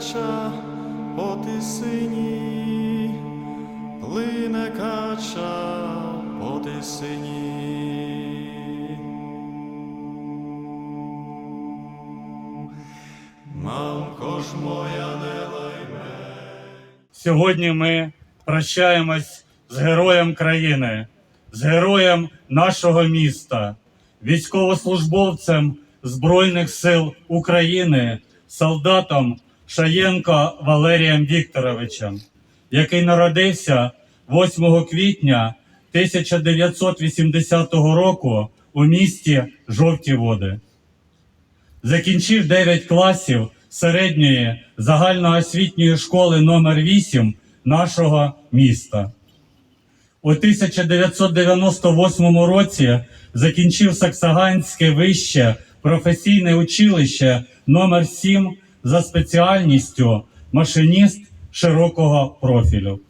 кача по тисині, плине кача по тисині. Мамко ж моя не лайме. Сьогодні ми прощаємось з героєм країни, з героєм нашого міста, військовослужбовцем Збройних сил України, солдатом Шаєнко Валерієм Вікторовичем, який народився 8 квітня 1980 року у місті Жовті Води. Закінчив 9 класів середньої загальноосвітньої школи номер 8 нашого міста. У 1998 році закінчив Саксаганське вище професійне училище номер 7 за спеціальністю машиніст широкого профілю.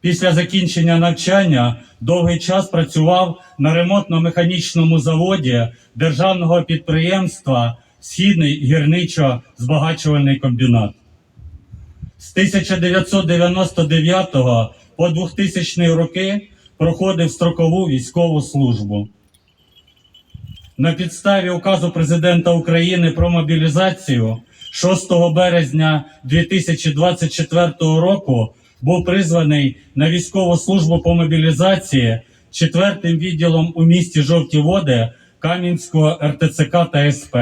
Після закінчення навчання довгий час працював на ремонтно-механічному заводі державного підприємства Східний гірничо-збагачувальний комбінат. З 1999 по 2000 роки проходив строкову військову службу. На підставі указу президента України про мобілізацію 6 березня 2024 року був призваний на військову службу по мобілізації 4 відділом у місті Жовті Води Кам'янського РТЦК та СП.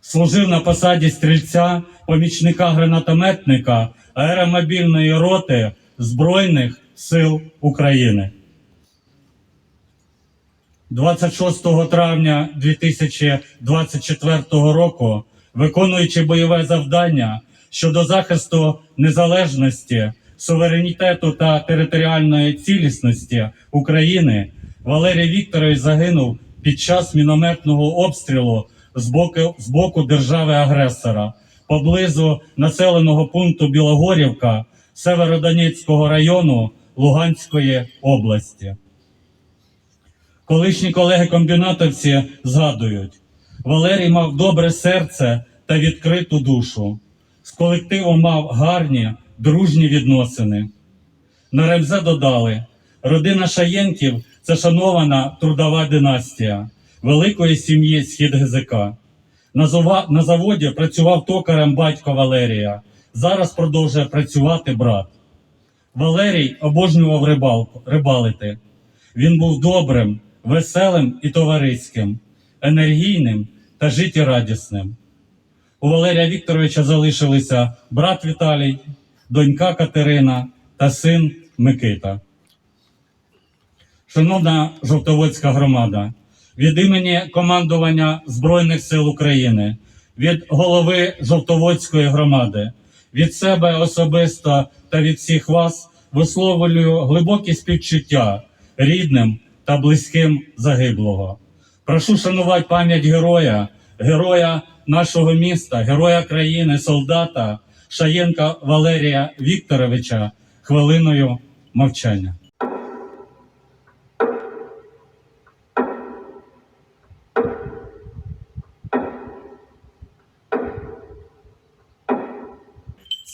Служив на посаді стрільця, помічника гранатометника аеромобільної роти Збройних сил України. 26 травня 2024 року, виконуючи бойове завдання щодо захисту незалежності, суверенітету та територіальної цілісності України, Валерій Вікторович загинув під час мінометного обстрілу з боку, з боку держави-агресора поблизу населеного пункту Білогорівка Северодонецького району Луганської області. Колишні колеги-комбінатовці згадують, Валерій мав добре серце та відкриту душу. З колективом мав гарні, дружні відносини. На ремзе додали, родина Шаєнків це шанована трудова династія великої сім'ї Схід ГЗК. На, заводі працював токарем батько Валерія. Зараз продовжує працювати брат. Валерій обожнював рибалку, рибалити. Він був добрим, веселим і товариським, енергійним та життєрадісним. У Валерія Вікторовича залишилися брат Віталій, донька Катерина та син Микита. Шановна Жовтоводська громада, від імені командування Збройних сил України, від голови Жовтоводської громади, від себе особисто та від всіх вас висловлюю глибокі співчуття рідним та близьким загиблого. Прошу шанувати пам'ять героя, героя нашого міста, героя країни, солдата Шаєнка Валерія Вікторовича хвилиною мовчання.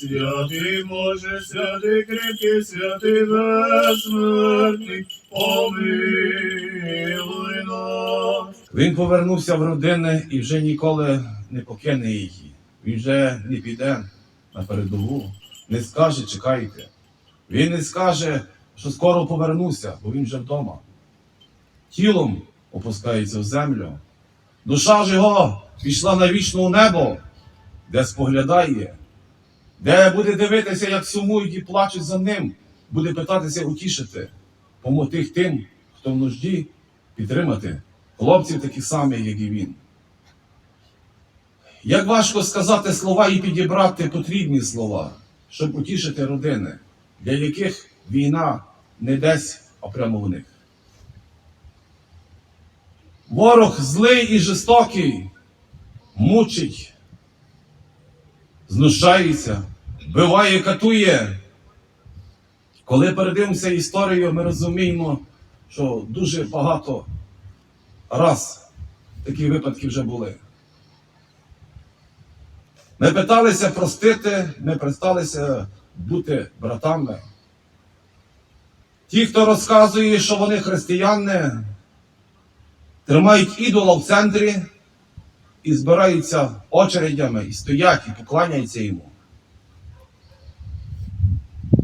Святий Боже, святий крепкий, святий безсмертний, помилуй нас. Він повернувся в родину і вже ніколи не покине її. Він вже не піде на передову, не скаже чекайте. Він не скаже, що скоро повернуся, бо він вже вдома. Тілом опускається в землю. Душа ж його пішла навічно у небо, де споглядає, де буде дивитися, як сумують і плачуть за ним, буде питатися утішити, помогти тим, хто в нужді, підтримати хлопців таких самих, як і він. Як важко сказати слова і підібрати потрібні слова, щоб утішити родини, для яких війна не десь, а прямо в них. Ворог злий і жорстокий, мучить, знущається, вбиває, катує. Коли передивимося історію, ми розуміємо, що дуже багато раз такі випадки вже були. Ми питалися простити, ми питалися бути братами. Ті, хто розказує, що вони християни, тримають ідола в центрі і збираються очередями, і стоять, і поклоняються йому.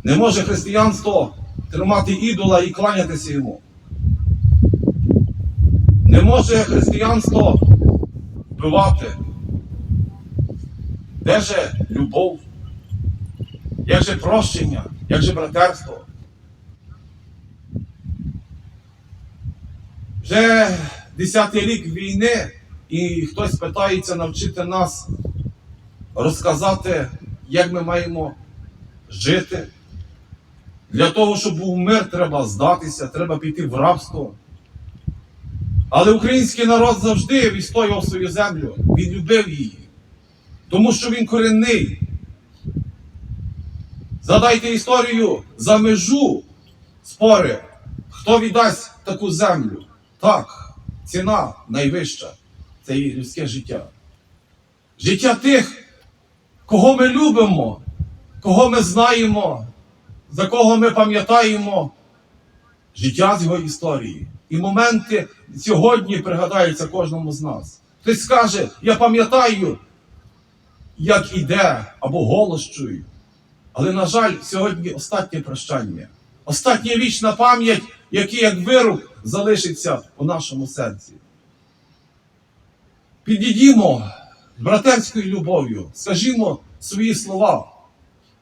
Не може християнство тримати ідола і кланятися йому. Не може християнство вбивати. Де же любов? Як же прощення? Як же братерство? Вже десятий рік війни, і хтось питається навчити нас розказати, як ми маємо жити. Для того, щоб був мир, треба здатися, треба піти в рабство. Але український народ завжди відстоював свою землю, він любив її, тому що він корінний. Задайте історію за межу спори, хто віддасть таку землю. Так, ціна найвища це є людське життя. Життя тих, кого ми любимо, кого ми знаємо, за кого ми пам'ятаємо життя з його історії. І моменти сьогодні пригадаються кожному з нас. Хтось скаже, я пам'ятаю, як іде, або голос чую. Але, на жаль, сьогодні останнє прощання, остання вічна пам'ять, який як вирок залишиться у нашому серці. Підійдімо братерською любов'ю, скажімо свої слова,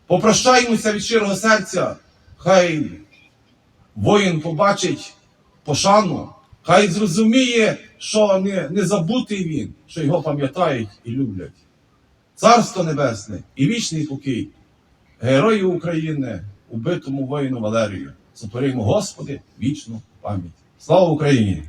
попрощаємося від щирого серця, хай воїн побачить пошану, хай зрозуміє, що не, не забутий він, що його пам'ятають і люблять. Царство Небесне і вічний покій герою України, убитому воїну Валерію. Сотворимо, Господи, вічну пам'ять. Слава Україні!